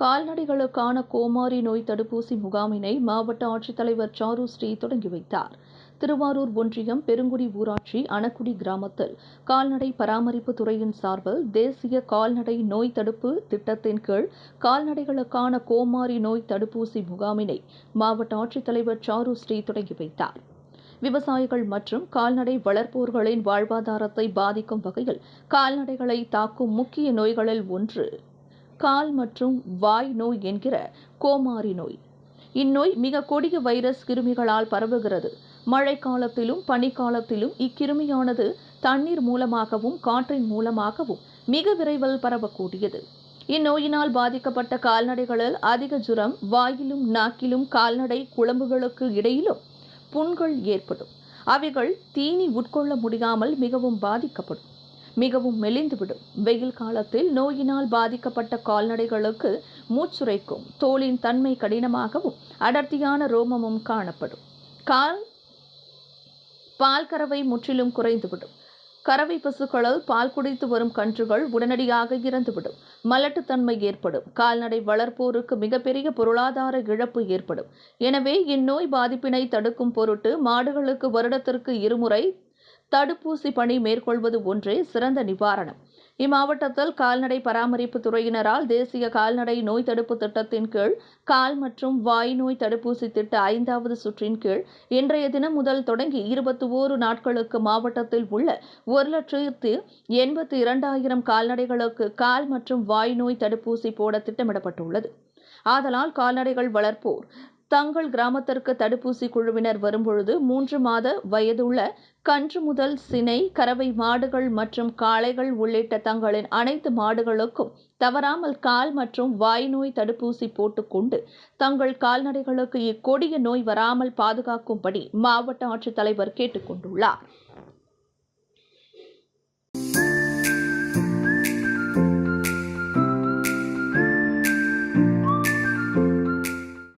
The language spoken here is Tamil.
கால்நடைகளுக்கான கோமாரி நோய் தடுப்பூசி முகாமினை மாவட்ட ஆட்சித்தலைவர் சாரு ஸ்ரீ தொடங்கி வைத்தார். திருவாரூர் ஒன்றியம் பெருங்குடி ஊராட்சி அணக்குடி கிராமத்தில் கால்நடை பராமரிப்பு துறையின் சார்பில் தேசிய கால்நடை நோய் தடுப்பு திட்டத்தின் கீழ் கால்நடைகளுக்கான கோமாரி நோய் தடுப்பூசி முகாமினை மாவட்ட ஆட்சித்தலைவர் சாரு ஸ்ரீ தொடங்கி வைத்தார். விவசாயிகள் மற்றும் கால்நடை வளர்ப்போர்களின் வாழ்வாதாரத்தை பாதிக்கும் வகையில் கால்நடைகளை தாக்கும் முக்கிய நோய்களில் ஒன்று கால் மற்றும் வாய் நோய் என்கிற கோமாரி நோய். இந்நோய் மிக கொடிய வைரஸ் கிருமிகளால் பரவுகிறது. மழைக்காலத்திலும் பனிக்காலத்திலும் இக்கிருமியானது தண்ணீர் மூலமாகவும் காற்றின் மூலமாகவும் மிக விரைவில் பரவக்கூடியது. இந்நோயினால் பாதிக்கப்பட்ட கால்நடைகளில் அதிக ஜுரம் வாயிலும் நாக்கிலும் கால்நடை குழம்புகளுக்கு இடையிலும் புண்கள் ஏற்படும். அவைகள் தீனி உட்கொள்ள முடியாமல் மிகவும் பாதிக்கப்படும். மிகவும் மெலிந்துவிடும். வெயில் காலத்தில் நோயினால் பாதிக்கப்பட்ட கால்நடைகளுக்கு மூச்சுரைக்கும் தோலின் தன்மை கடினமாகவும் அடர்த்தியான ரோமமும் காணப்படும். கால் பால் கறவை முற்றிலும் குறைந்துவிடும். கறவை பசுக்களால் பால் குடித்து வரும் கன்றுகள் உடனடியாக இறந்துவிடும். மலட்டுத்தன்மை ஏற்படும். கால்நடை வளர்ப்போருக்கு மிகப்பெரிய பொருளாதார இழப்பு ஏற்படும். எனவே இந்நோய் பாதிப்பினை தடுக்கும் பொருட்டு மாடுகளுக்கு வருடத்திற்கு இருமுறை தடுப்பூசி பணி மேற்கொள்வது ஒன்றே சிறந்த நிவாரணம். இம்மாவட்டத்தில் கால்நடை பராமரிப்பு துறையினரால் தேசிய கால்நடை நோய் தடுப்பு திட்டத்தின் கீழ் கால் மற்றும் வாய் நோய் தடுப்பூசி திட்ட ஐந்தாவது சுற்றின் கீழ் இன்றைய தினம் முதல் தொடங்கி இருபத்தி ஓரு நாட்களுக்கு மாவட்டத்தில் உள்ள ஒரு லட்சத்து எண்பத்தி இரண்டாயிரம் கால்நடைகளுக்கு கால் மற்றும் வாய் நோய் தடுப்பூசி போட திட்டமிடப்பட்டுள்ளது. ஆதலால் கால்நடைகள் வளர்ப்போர் தங்கள் கிராமத்திற்கு தடுப்பூசி குழுவினர் வரும்பொழுது மூன்று மாத வயதுள்ள கன்று முதல் சினை கறவை மாடுகள் மற்றும் காளைகள் உள்ளிட்ட தங்களின் அனைத்து மாடுகளுக்கும் தவறாமல் கால் மற்றும் வாய் நோய் தடுப்பூசி போட்டுக்கொண்டு தங்கள் கால்நடைகளுக்கு இக்கொடிய நோய் வராமல் பாதுகாக்கும்படி மாவட்ட ஆட்சித்தலைவர் கேட்டுக் கொண்டுள்ளார்.